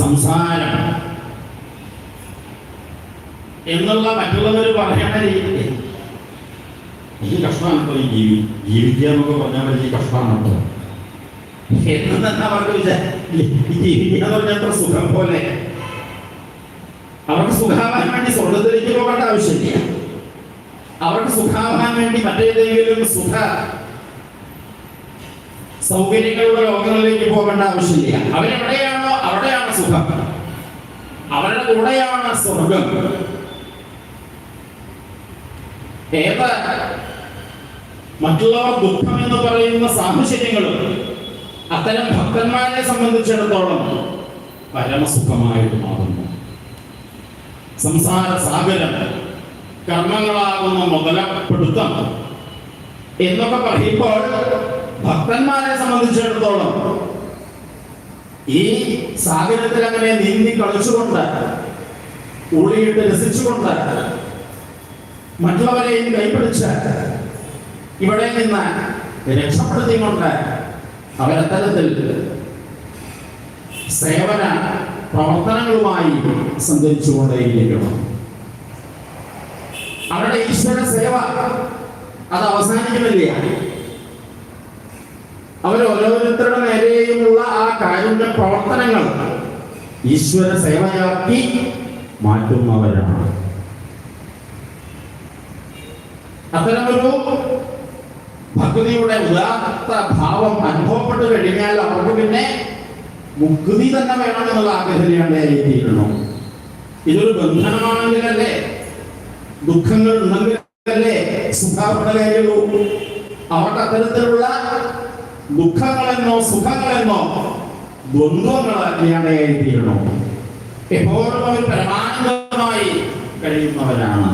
സംസാരം. എന്നുള്ള മറ്റുള്ളവർ പറയാൻ രീതി ഈ കഷ്ടമാണ് കേട്ടോ ഈ ജീവി ജീവിക്കുക എന്നൊക്കെ പറഞ്ഞാൽ വലിയ കഷ്ടമാണ് കേട്ടോ അവർക്ക് ജീവിക്കുക എന്ന് പറഞ്ഞാൽ സുഖം പോലെ. അവർക്ക് സുഖാവാൻ വേണ്ടി സ്വർഗത്തിലേക്ക് പോകേണ്ട ആവശ്യമില്ല. അവർക്ക് സുഖാവാൻ വേണ്ടി മറ്റേതെങ്കിലും സുഖ സൗകര്യങ്ങളുടെ ലോകങ്ങളിലേക്ക് പോകേണ്ട ആവശ്യമില്ല. അവരെവിടെയാണോ അവിടെയാണ് സുഖം. അവരുടെ കൂടെയാണ് സ്വർഗം. ഏത്? മറ്റുള്ളവർ ദുഃഖം എന്ന് പറയുന്ന സാഹചര്യങ്ങളും അത്തരം ഭക്തന്മാരെ സംബന്ധിച്ചിടത്തോളം പരമസുഖമായിട്ട് മാറുന്നു സംസാര സാഗരം കർമ്മങ്ങളാകുന്ന മുതലപ്പെടുത്തം എന്നൊക്കെ പറയുമ്പോൾ ഭക്തന്മാരെ സംബന്ധിച്ചിടത്തോളം ഈ സാഗരത്തിൽ അങ്ങനെ നീന്തി കളിച്ചുകൊണ്ട് ഉള്ളിയിട്ട് രസിച്ചുകൊണ്ട് മറ്റുള്ളവരെയും കൈപിടിച്ച് ഇവിടെ നിന്ന് രക്ഷപ്പെടുത്തിക്കൊണ്ട് അവരത്തരത്തിൽ സേവന പ്രവർത്തനങ്ങളുമായി സഞ്ചരിച്ചുകൊണ്ടേയിരിക്കണം അവരുടെ ഈശ്വര സേവ അത് അവസാനിക്കുന്നില്ല അവർ ഓരോരുത്തരുടെ നേരെയുമുള്ള ആ കാരുണ്യ പ്രവർത്തനങ്ങൾ ഈശ്വര സേവയാക്കി മാറ്റുന്നവരാണ്. അത്തരമൊരു ഭക്തിയുടെ ഉദാത്ത ഭാവം അനുഭവപ്പെട്ടു കഴിഞ്ഞാൽ അവർക്ക് പിന്നെ മുക്തി തന്നെ വേണമെന്നുള്ള ആഗ്രഹത്തിലാണ്ടായിരിക്കണം ഇതൊരു ബന്ധനമാണെങ്കിലല്ലേ? ദുഃഖങ്ങൾ ഉണ്ടെങ്കിലല്ലേ? സുഖാപടകയുള്ളൂ അവർക്ക് അത്തരത്തിലുള്ള ദുഃഖങ്ങളെന്നോ സുഖങ്ങളെന്നോ ദ്വന്ദ്വങ്ങളാക്കിയാണ്ടായിരിക്കണം എപ്പോഴും അവർ പരമാനന്ദമായി കഴിയുന്നവരാണ്.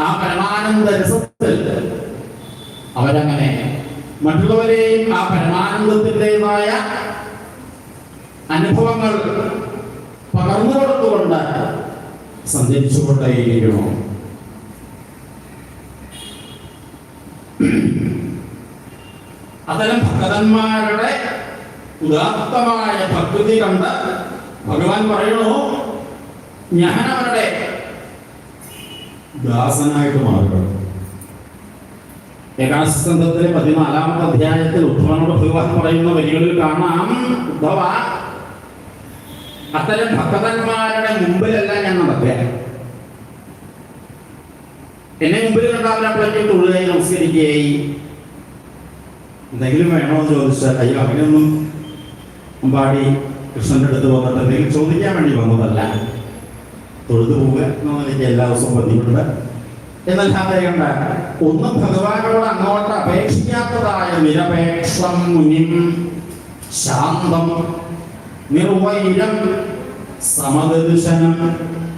ആ പരമാനന്ദ രസത്തിൽ അവരങ്ങനെ മറ്റുള്ളവരെയും ആ പരമാനന്ദത്തിന്റെതായ അനുഭവങ്ങൾ പകർന്നു കൊടുത്തുകൊണ്ട് സഞ്ചരിച്ചുകൊണ്ടേയിരിക്കണോ അത്തരം ഭക്തന്മാരുടെ ഉദാത്തമായ ഭക്തി കണ്ട് ഭഗവാൻ പറയണു ഞാൻ അവരുടെ ദാസനായിട്ട് മാറുക ഏകാശന്ധത്തിലെ പതിനാലാമത്തെ അധ്യായത്തിൽ ഉദ്ധവനോട് ഭഗവാൻ പറയുന്ന വരികളിൽ കാണാം. ഉദ്ധവ അത്തരം ഭക്തന്മാരുടെ മുമ്പിലല്ല ഞാൻ നടക്കുക. എന്നെ മുമ്പിൽ കണ്ടാവിനപ്പോഴേക്കും തൊഴുകയായി നമസ്കരിക്കുകയായി. എന്തെങ്കിലും വേണോ എന്ന് ചോദിച്ചാൽ അയ്യോ അങ്ങനെയൊന്നും അമ്പാടി കൃഷ്ണന്റെ അടുത്ത് വന്നിട്ട് എന്തെങ്കിലും ചോദിക്കാൻ വേണ്ടി വന്നതല്ല. തൊഴുതു പോവുക എന്നുള്ള എല്ലാ ദിവസവും ബുദ്ധിമുട്ടുണ്ട് എന്നല്ലാതെ കണ്ട ഒന്നും ഭഗവാനോട് അങ്ങോട്ട് അപേക്ഷിക്കാത്തതായ നിരപേക്ഷം മുനിം ശാന്തം നിർവൈരം സമദർശനം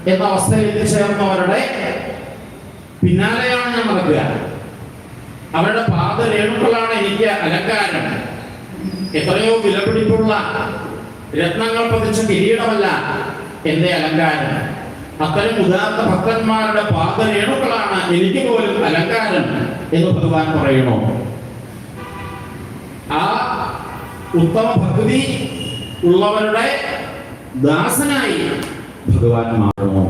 എന്ന അവസ്ഥയിൽ എത്തിച്ചേർന്നവരുടെ പിന്നാലെയാണ് ഞാൻ നടക്കുക. അവരുടെ പാദരേണുക്കളാണ് എനിക്ക് അലങ്കാരം. എത്രയോ വിലപിടിപ്പുള്ള രത്നങ്ങൾ പതിച്ച കിരീടമല്ല എന്റെ അലങ്കാരം. അത്തരം ഉദാത്ത ഭക്തന്മാരുടെ പാദരേണുക്കളാണ് എനിക്ക് പോലും അലങ്കാരം എന്ന് ഭഗവാൻ പറയണോ ആ ഉത്തമ ഭക്തി ഉള്ളവരുടെ ദാസനായി ഭഗവാൻ മാറുന്നു.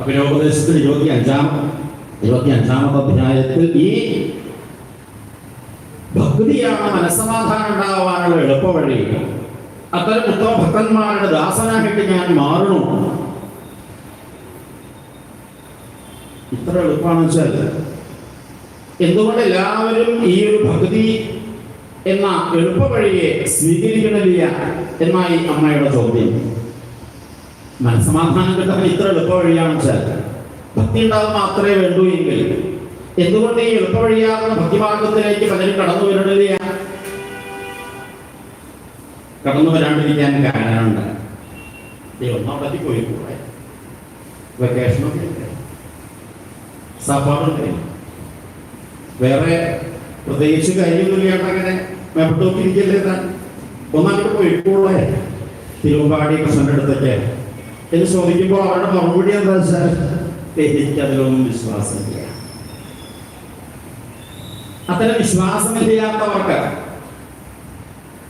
അഭിനവോപദേശത്തിൽ ഇരുപത്തി അഞ്ചാം ഇരുപത്തി അഞ്ചാമത്തെ അധ്യായത്തിൽ ഈ ഭക്തിയാണ് മനസ്സമാധാനം ഉണ്ടാവാനുള്ള എളുപ്പവഴി അത്തരം ഉത്തമ ഭക്തന്മാരുടെ ദാസനായിട്ട് ഞാൻ മാറണു ഇത്ര എളുപ്പമാണെന്ന് വെച്ചാൽ എന്തുകൊണ്ട് എല്ലാവരും ഈ ഒരു ഭക്തി എന്ന എളുപ്പവഴിയെ സ്വീകരിക്കണില്ല എന്നായി അമ്മയുടെ ചോദ്യം. മനസ്സമാധാനം കിട്ടാൻ ഇത്ര എളുപ്പവഴിയാണെന്ന് വെച്ചാൽ ഭക്തി ഉണ്ടാകുന്ന മാത്രമേ വേണ്ടൂ എങ്കിൽ. എന്തുകൊണ്ട് ഈ എളുപ്പവഴിയാകുന്ന ഭക്തിമാർഗത്തിലേക്ക് പലരും കടന്നു വരണില്ല? കടന്നു വരാണ്ടിരിക്കാൻ കാരണമുണ്ട്. ഒന്നാമത്തെ പോയി കൂടെ വെക്കേഷനൊക്കെ? സഫാറുണ്ട് വേറെ പ്രത്യേകിച്ച് കാര്യമൊന്നുമില്ല അങ്ങനെ മേപ്പോട്ടിരിക്കല്ലേ താൻ? ഒന്നങ്ങോട്ട് പോയിക്കോളെ തിരുവമ്പാടി കൃഷ്ണന്റെ അടുത്തൊക്കെ. എന്ന് ചോദിക്കുമ്പോൾ അവരുടെ മറുപടി എന്താ വെച്ചാൽ എനിക്കതിലൊന്നും വിശ്വാസമില്ല. അത്തരം വിശ്വാസമില്ലാത്തവർക്ക്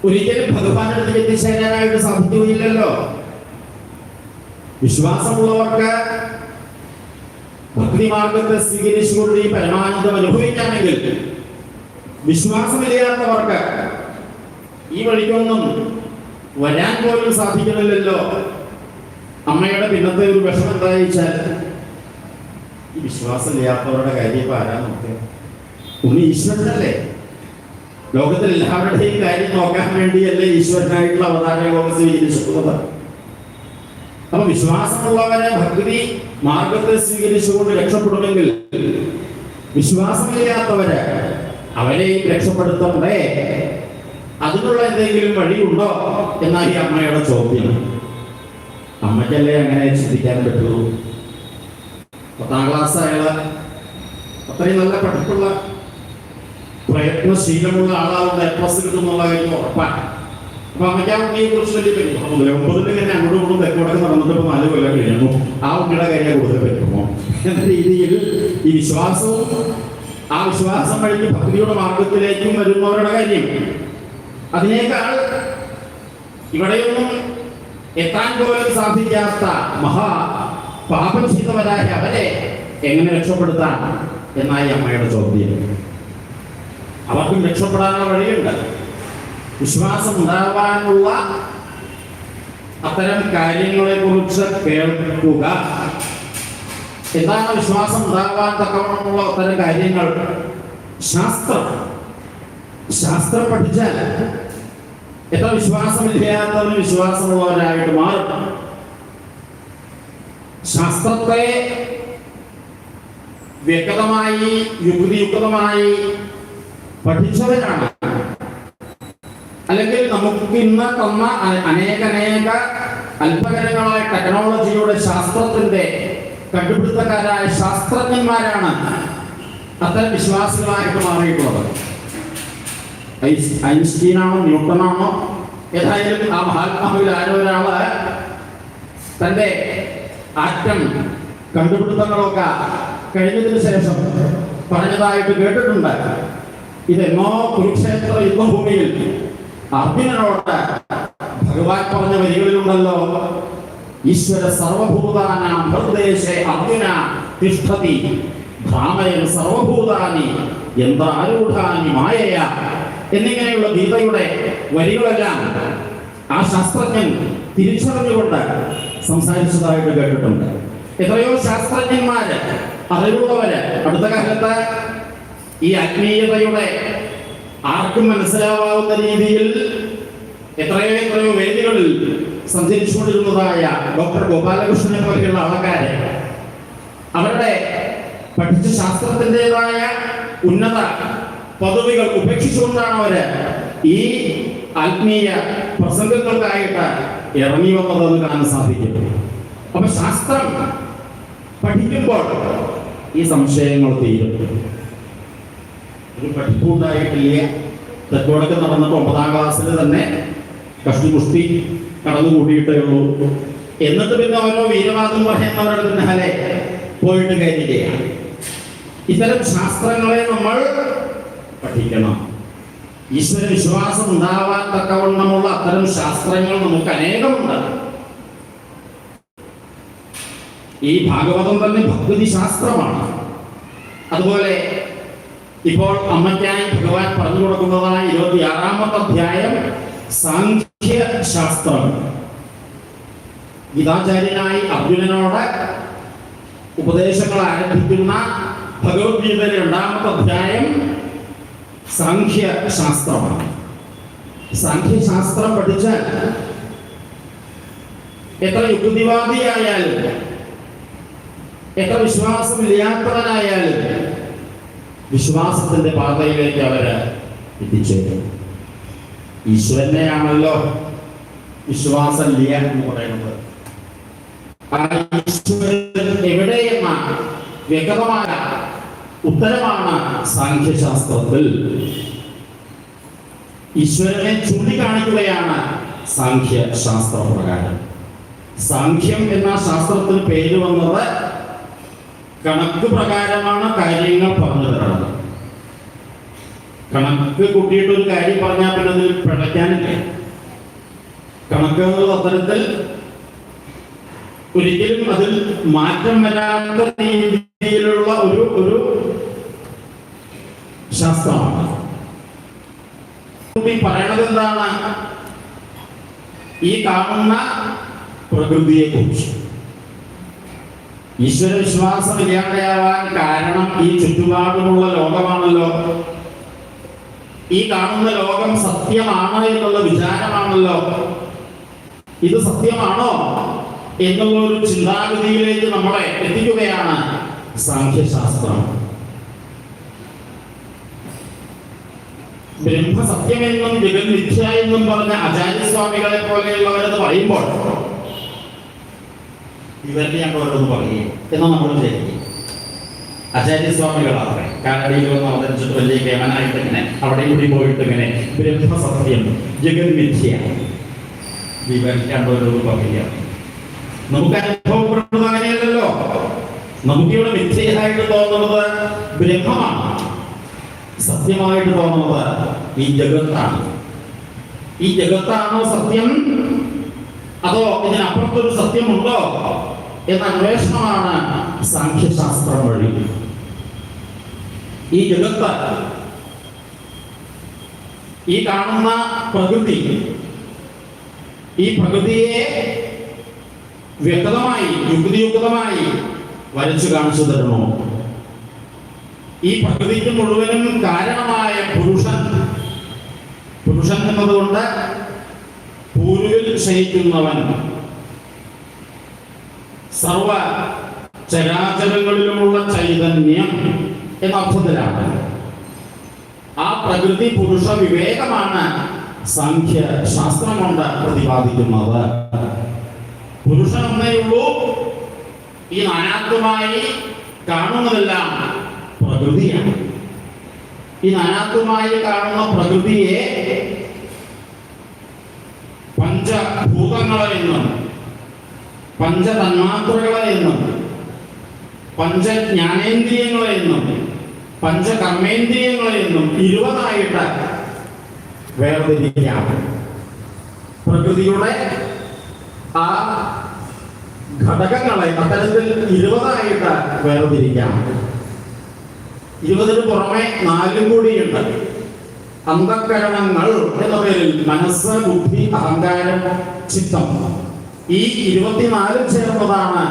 ഒരിക്കലും ഭഗവാന്റെ അടുത്ത് എത്തിച്ചേരാനായിട്ട് സാധിക്കുകയില്ലല്ലോ. വിശ്വാസമുള്ളവർക്ക് ഭക്തി മാർഗത്തെ സ്വീകരിച്ചുകൊണ്ട് ഈ പരമാനന്ദം അനുഭവിക്കാമെങ്കിൽ വിശ്വാസമില്ലാത്തവർക്ക് ഈ വഴിക്കൊന്നും വരാൻ പോലും സാധിക്കുന്നില്ലല്ലോ. അമ്മയുടെ പിന്നത്തെ ഒരു വിഷമം എന്താ വെച്ചാൽ ഈ വിശ്വാസമില്ലാത്തവരുടെ കാര്യം ഇപ്പൊ ആരാ നോക്കുക ഉണ്ണി ഈശ്വരനല്ലേ? ലോകത്തിൽ എല്ലാവരുടെയും കാര്യം നോക്കാൻ വേണ്ടിയല്ലേ ഈശ്വരനായിട്ടുള്ള അവതാര ലോകം സ്വീകരിച്ചിട്ടുള്ളത് അപ്പൊ വിശ്വാസമുള്ളവരെ ഭക്തി മാർഗത്തെ സ്വീകരിച്ചുകൊണ്ട് രക്ഷപ്പെടുമെങ്കിൽ വിശ്വാസമില്ലാത്തവര് അവരെയും രക്ഷപ്പെടുത്തണ്ടേ അതിനുള്ള എന്തെങ്കിലും വഴിയുണ്ടോ എന്നാണ് ഈ അമ്മയുടെ ചോദ്യം. അമ്മയ്ക്കല്ലേ അങ്ങനെ ചിന്തിക്കാൻ പറ്റുള്ളൂ പത്താം ക്ലാസ് അയാൾ അത്രയും നല്ല പഠിപ്പുള്ള പ്രയത്നശീലമുള്ള ആളാവുന്ന എ പ്ലസ് കിട്ടുന്നുള്ള കാര്യം ഉറപ്പാണ്. അപ്പൊ അമ്മയ്ക്ക് ആ ഉണ്ണിയെ കുറിച്ച് വലിയ പറ്റും ഒമ്പതിൽ തന്നെ അങ്ങോട്ടും കൂടും തെക്കോടൊക്കെ നടന്നിട്ട് നാല് കൊല്ലം കഴിഞ്ഞു ആ ഉണ്ണിയുടെ കാര്യം കൂടുതൽ പറ്റുമോ എന്ന രീതിയിൽ ഈ വിശ്വാസവും ആ വിശ്വാസം വഴി ഭക്തിയുടെ മാർഗത്തിലേക്കും വരുന്നവരുടെ കാര്യം. അതിനേക്കാൾ ഇവിടെയൊന്നും എത്താൻ പോലും സാധിക്കാത്ത മഹാ പാപം ചെയ്തവരായ അവരെ എങ്ങനെ രക്ഷപ്പെടുത്താൻ എന്നായി അമ്മയുടെ ചോദ്യം. അവർക്കും രക്ഷപ്പെടാനുള്ള വഴിയുണ്ട്. വിശ്വാസം ഉണ്ടാവാനുള്ള അത്തരം കാര്യങ്ങളെ കുറിച്ച് കേൾക്കുക. എന്താണ് വിശ്വാസം ഉണ്ടാവാൻ തക്കവണ്ണമുള്ള അത്തരം കാര്യങ്ങൾ? ശാസ്ത്രം. ശാസ്ത്രം പഠിച്ചാൽ എത്ര വിശ്വാസമില്ലാത്തവന് വിശ്വാസമുള്ളവരായിട്ട് മാറും ശാസ്ത്രത്തെ വ്യക്തമായി യുക്തിയുക്തമായി പഠിച്ചവരാണ്. അല്ലെങ്കിൽ നമുക്ക് ഇന്ന് തന്ന അനേകനേക അത്ഭുതകരങ്ങളായ ടെക്നോളജിയുടെ ശാസ്ത്രത്തിന്റെ കണ്ടുപിടുത്തക്കാരായ ശാസ്ത്രജ്ഞന്മാരാണ് അത്തരം വിശ്വാസികളായിട്ട് മാറിയിട്ടുള്ളത്. ഐൻസ്റ്റീനാണോ ന്യൂട്ടനാണോ? ഏതായാലും ആ മഹാത്മാവിൽ ആരോ ഒരാൾ തന്റെ ആറ്റം കണ്ടുപിടുത്തങ്ങളൊക്കെ കഴിഞ്ഞതിന് ശേഷം പറഞ്ഞതായിട്ട് കേട്ടിട്ടുണ്ട്. ഇതെന്നോ കുരുക്ഷേത്ര യുദ്ധഭൂമിയിൽ അർജുനനോട് ഭഗവാൻ പറഞ്ഞ വരികളിലുണ്ടല്ലോ. ഈശ്വര സർവഭൂതാനാം ഹൃദയശേ അർജുന തിഷ്ഠതി. ഭ്രാമയൻ സർവഭൂതാനി എന്താരൂഢാനി മായയ? എന്നിങ്ങനെയുള്ള ഗീതയുടെ വരികളെല്ലാം ആ ശാസ്ത്രജ്ഞൻ തിരിച്ചറിഞ്ഞുകൊണ്ട് സംസാരിച്ചതായിട്ട് കേട്ടിട്ടുണ്ട്. എത്രയോ ശാസ്ത്രജ്ഞന്മാര് അറിവുള്ളവര് അടുത്ത കാലത്ത് ഈ ആത്മീയതയുടെ ആർക്കും മനസ്സിലാവാവുന്ന രീതിയിൽ എത്രയോ എത്രയോ വേദികളിൽ സഞ്ചരിച്ചുകൊണ്ടിരുന്നതായ ഡോക്ടർ ഗോപാലകൃഷ്ണനെ പോലെയുള്ള ആൾക്കാര് അവരുടെ പഠിച്ച ശാസ്ത്രത്തിന്റെതായ ഉന്നത പദവികൾ ഉപേക്ഷിച്ചുകൊണ്ടാണ് അവർ ഈ ആത്മീയ പ്രസംഗങ്ങൾക്കായിട്ട് ഇറങ്ങി വന്നതെന്ന് കാണാൻ സാധിക്കും. അപ്പൊ ശാസ്ത്രം പഠിക്കുമ്പോൾ ഈ സംശയങ്ങൾ തീരും. ഒരു പഠിപ്പുണ്ടായിട്ടില്ലേ തെക്കോടൊക്കെ നടന്നിട്ട് ഒമ്പതാം ക്ലാസ്സിൽ തന്നെ കഷ്ടി കുഷ്ടി കടന്നു കൂട്ടിയിട്ടേ ഉള്ളൂ. എന്നിട്ട് പിന്നെ ഓരോ വീരവാദം പറയുന്നവരുടെ പിന്നാലെ പോയിട്ട് കാര്യമാണ് ഇത്തരം ശാസ്ത്രങ്ങളെ നമ്മൾ പഠിക്കണം. ഈശ്വര വിശ്വാസം ഉണ്ടാവാൻ തക്കവണ്ണമുള്ള അത്തരം ശാസ്ത്രങ്ങൾ നമുക്ക് അനേകമുണ്ട്. ഈ ഭാഗവതം തന്നെ ഭക്തി ശാസ്ത്രമാണ്. അതുപോലെ ഇപ്പോൾ അമ്മയ്ക്കായി ഭഗവാൻ പറഞ്ഞു കൊടുക്കുന്നതായ ഇരുപത്തി ആറാമത്തെ അധ്യായം സാഖ്യ ശാസ്ത്രം. ഗീതാചാര്യനായി അർജുനനോട് ഉപദേശങ്ങൾ ആരംഭിക്കുന്ന ഭഗവത്ഗീതയിലെ രണ്ടാമത്തെ അധ്യായം സാഖ്യ ശാസ്ത്രമാണ് സാഖ്യശാസ്ത്രം പഠിച്ചാൽ എത്ര യുക്തിവാദിയായാലും എത്ര വിശ്വാസമില്ലാത്തവനായാലും വിശ്വാസത്തിന്റെ പാതയിലേക്ക് അവർ എത്തിച്ചേരും. ഈശ്വരനെയാണല്ലോ വിശ്വാസമില്ല എന്ന് പറയുന്നത്. ആ ഈശ്വരൻ എവിടെയെന്ന വ്യക്തമായ ഉത്തരമാണ് സാഖ്യശാസ്ത്രത്തിൽ. ഈശ്വരനെ ചൂണ്ടിക്കാണിക്കുകയാണ് സാഖ്യശാസ്ത്ര പ്രകാരം സാഖ്യം എന്ന ശാസ്ത്രത്തിന് പേര് വന്നത് കണക്ക് പ്രകാരമാണ് കാര്യങ്ങൾ പറഞ്ഞു തരുന്നത്. കണക്ക് കൂട്ടിയിട്ട് ഒരു കാര്യം പറഞ്ഞാൽ പിന്നെ അതിൽ പിഴയ്ക്കാനില്ല? കണക്ക് എന്നുള്ള അത്തരത്തിൽ ഒരിക്കലും അതിൽ മാറ്റം വരാത്ത രീതിയിലുള്ള ഒരു ഒരു ശാസ്ത്രമാണ് പറയണത് എന്താണ്? ഈ കാണുന്ന പ്രകൃതിയെ കുറിച്ച് ഈശ്വര വിശ്വാസം ഇല്ലാതെയാവാൻ കാരണം ഈ ചുറ്റുപാടുമുള്ള ലോകമാണല്ലോ. ഈ കാണുന്ന ലോകം സത്യമാണ് എന്നുള്ള വിചാരമാണല്ലോ. ഇത് സത്യമാണോ എന്നുള്ള ഒരു ചിന്താഗതിയിലേക്ക് നമ്മളെ എത്തിക്കുകയാണ് സാഖ്യശാസ്ത്രം. ബ്രഹ്മസത്യമെന്നും ജഗന്മിഥ്യ എന്നും പറഞ്ഞ ആചാര്യസ്വാമികളെ പോലെയുള്ളവരത് പറയുമ്പോൾ ഇവരുടെ ഞങ്ങൾ ഓരോന്ന് പറയുകയും എന്ന് നമ്മൾ വിചാരിക്കും. ആചാര്യസ്വാമികളാണ് കാനഡയിൽ വന്ന് അവതരിച്ചിട്ട് വലിയ കേമനായിട്ട് ഇങ്ങനെ അവിടെ കൂടി പോയിട്ട് ഇങ്ങനെ ബ്രഹ്മസത്യം ജഗന്മിഥ്യ വിവരിക്കാൻ ഓരോന്ന് പറയുക നമുക്ക് അനുഭവപ്പെടുന്നത് അങ്ങനെയല്ലല്ലോ നമുക്കിവിടെ മിഥ്യയായിട്ട് തോന്നുന്നത് ബ്രഹ്മമാണ് സത്യമായിട്ട് തോന്നുന്നത് ഈ ജഗത്താണ്? ഈ ജഗത്താണോ സത്യം? അതോ ഇതിനപ്പുറത്തൊരു സത്യമുണ്ടോ? എന്ന അന്വേഷണമാണ് സാഖ്യശാസ്ത്രം വഴി. ഈ ജഗത്ത് ഈ കാണുന്ന പ്രകൃതി ഈ പ്രകൃതിയെ വ്യക്തമായി യുക്തിയുക്തമായി വരച്ചു കാണിച്ചു തരണോ ഈ പ്രകൃതിക്ക് മുഴുവനും കാരണമായ പുരുഷൻ. പുരുഷൻ എന്നതുകൊണ്ട് പൂരുവിൽ ക്ഷയിക്കുന്നവൻ സർവ ചരാചരങ്ങളിലുമുള്ള ചൈതന്യം എന്ന അർത്ഥത്തിലാണ് ആ പ്രകൃതി പുരുഷ വിവേകമാണ് സംഖ്യ ശാസ്ത്രം കൊണ്ട് പ്രതിപാദിക്കുന്നത്. പുരുഷൻ ഒന്നേ ഉള്ളൂ. ഈ നാനാത്വമായി കാണുന്നതെല്ലാം പ്രകൃതിയാണ്. ഈ നാനാത്വമായി കാണുന്ന പ്രകൃതിയെ പഞ്ചഭൂതങ്ങളെ എന്നും പഞ്ചതന്മാത്രകളെ എന്നും പഞ്ചജ്ഞാനേന്ദ്രിയങ്ങളെ എന്നും പഞ്ചകർമ്മേന്ദ്രിയങ്ങളെ എന്നും ഇരുപതായിട്ട് വേർതിരിക്കാം. പ്രകൃതിയുടെ ആ ഘടകങ്ങളെ അത്തരത്തിൽ ഇരുപതായിട്ട് വേർതിരിക്കാം. ഇരുപതിന് പുറമെ നാലും കൂടിയുണ്ട്. അന്ധകരണങ്ങൾ എന്ന പേരിൽ മനസ്സ് ബുദ്ധി അഹങ്കാരം ചിത്തം. ഈ ഇരുപത്തിനാല് ചേർന്നതാണ്